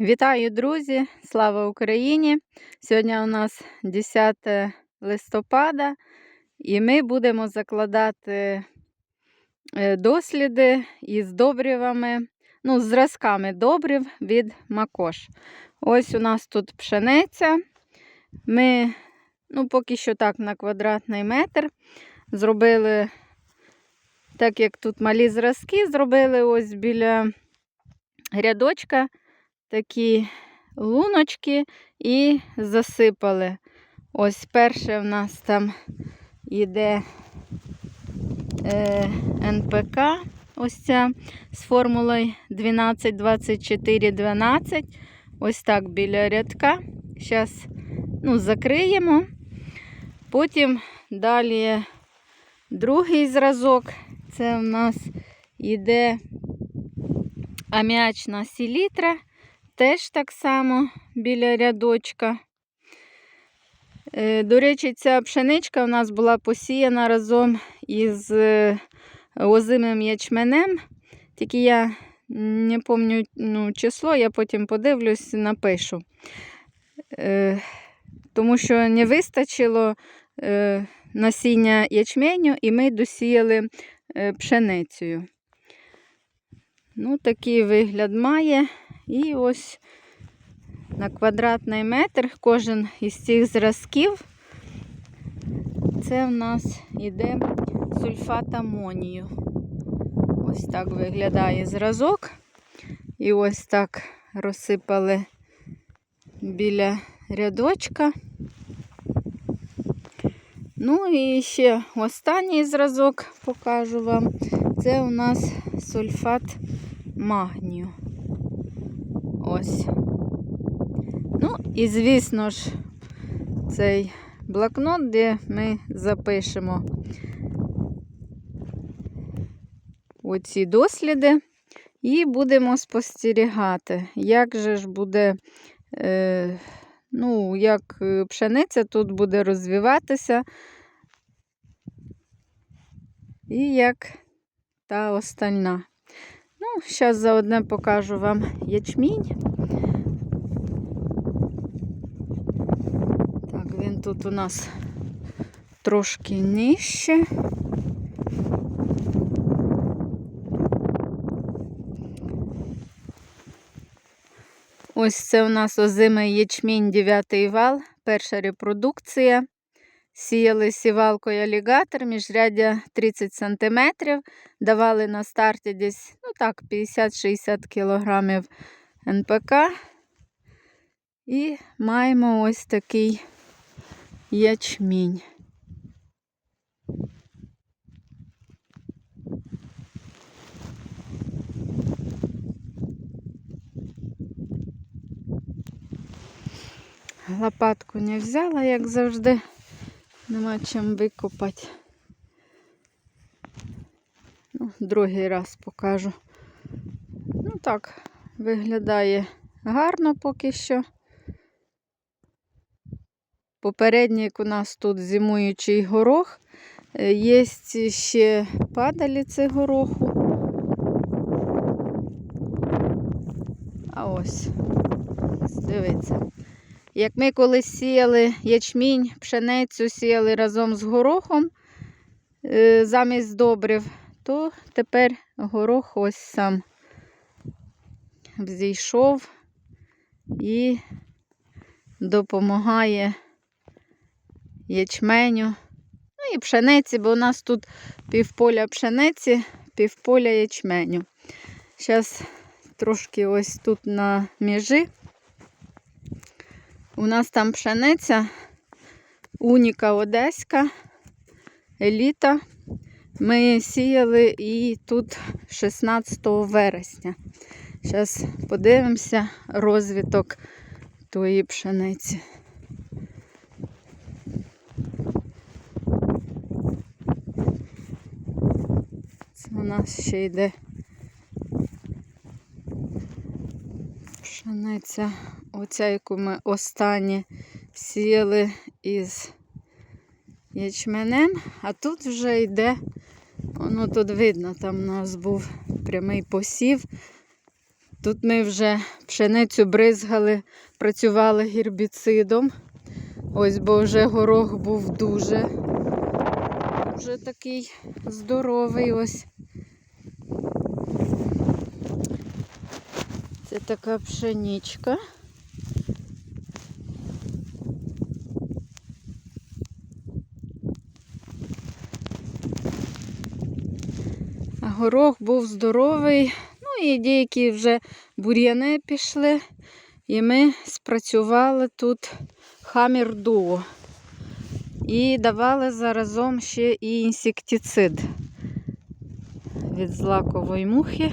Вітаю, друзі! Слава Україні! Сьогодні у нас 10 листопада, і ми будемо закладати е, досліди із добривами, ну, зразками добрив від Макош. Ось у нас тут пшениця. Ми, ну, поки що так, на квадратний метр зробили, так як тут малі зразки, зробили ось біля рядочка такі луночки і засипали. Ось перше в нас там йде е, НПК, ось ця з формулою 12, 24, 12. Ось так біля рядка. Зараз ну, закриємо. Потім далі другий зразок. Це в нас йде аміачна селітра. Теж так само біля рядочка. Е, До речі, ця пшеничка у нас була посіяна разом із е, озимим ячменем. Тільки я не пам'ятаю ну, число, я потім подивлюсь, напишу. Е, Тому що не вистачило насіння ячменю, і ми досіяли пшеницею. Ну, такий вигляд має. І ось на квадратний метр кожен із цих зразків. Це в нас йде сульфат амонію. Ось так виглядає зразок. І ось так розсипали біля рядочка. Ну і ще останній зразок покажу вам. Це у нас сульфат магнію. Ось. Ну, і, звісно ж, цей блокнот, де ми запишемо оці досліди, і будемо спостерігати, як же ж буде, е, ну, як пшениця тут буде розвиватися, і як та остальна. Ну, зараз заодне покажу вам ячмінь. Так, він тут у нас трошки нижче. Ось це у нас озимий ячмінь 9 вал, перша репродукція. Сіяли сівалкою алігатор, міжряддя 30 см. Давали на старті десь так, 50-60 кг НПК. І маємо ось такий ячмінь. Лопатку не взяла, як завжди. Нема чим викопати. Ну, Другий раз покажу. Ну так, виглядає гарно поки що. Попередник у нас тут зимуючий горох. Е, є ще падаліці гороху. А ось, дивіться. Як ми колись сіяли ячмінь, пшеницю сіяли разом з горохом е, замість добрив, то тепер горох ось сам взійшов і допомагає ячменю. Ну і пшениці, бо у нас тут півполя пшениці, півполя ячменю. Зараз трошки ось тут на межі. У нас там пшениця, уніка одеська, еліта. Ми сіяли і тут 16 вересня. Зараз подивимося розвиток тої пшениці. Це у нас ще йде пшениця, оця, яку ми останні сіяли із ячменем, а тут вже йде, воно тут видно, там у нас був прямий посів. Тут ми вже пшеницю бризгали, працювали гербіцидом. Ось, бо вже горох був дуже, дуже такий здоровий. Ось. Це така пшеничка. Горох був здоровий. Ну і деякі вже бур'яни пішли. І ми спрацювали тут хамір. І давали заразом ще і інсектицид від злакової мухи.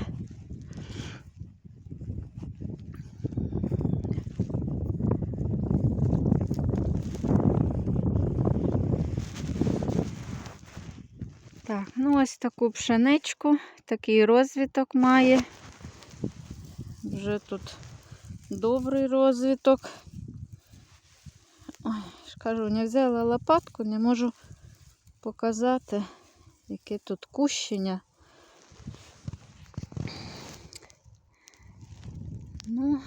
Так, ну ось таку пшеничку, такий розвиток має. Вже тут добрий розвиток. Ой, кажу, не взяла лопатку, не можу показати, яке тут кущення. Ну,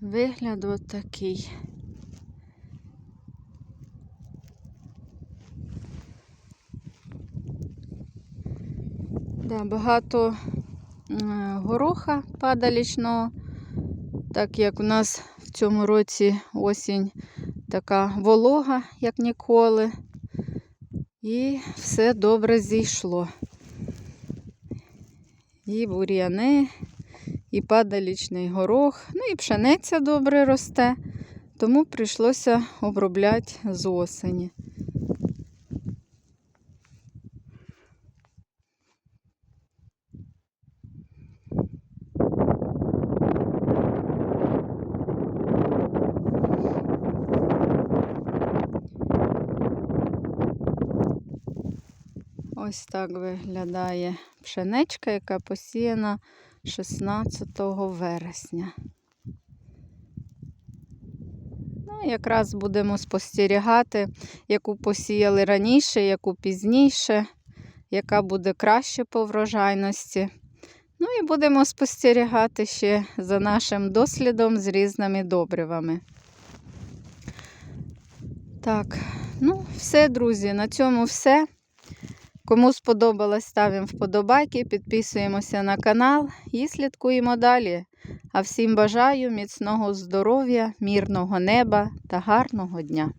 вигляд от Да, багато е, гороха падалічного, так як у нас в цьому році осінь така волога, як ніколи. І все добре зійшло. І бур'яни, і падалічний горох, ну і пшениця добре росте, тому прийшлося обробляти з осені. Ось так виглядає пшеничка, яка посіяна 16 вересня. Ну, якраз будемо спостерігати, яку посіяли раніше, яку пізніше, яка буде краще по врожайності. Ну і будемо спостерігати ще за нашим дослідом з різними добривами. Так, ну, все, друзі, на цьому все. Кому сподобалось, ставимо вподобайки, підписуємося на канал і слідкуємо далі. А всім бажаю міцного здоров'я, мирного неба та гарного дня!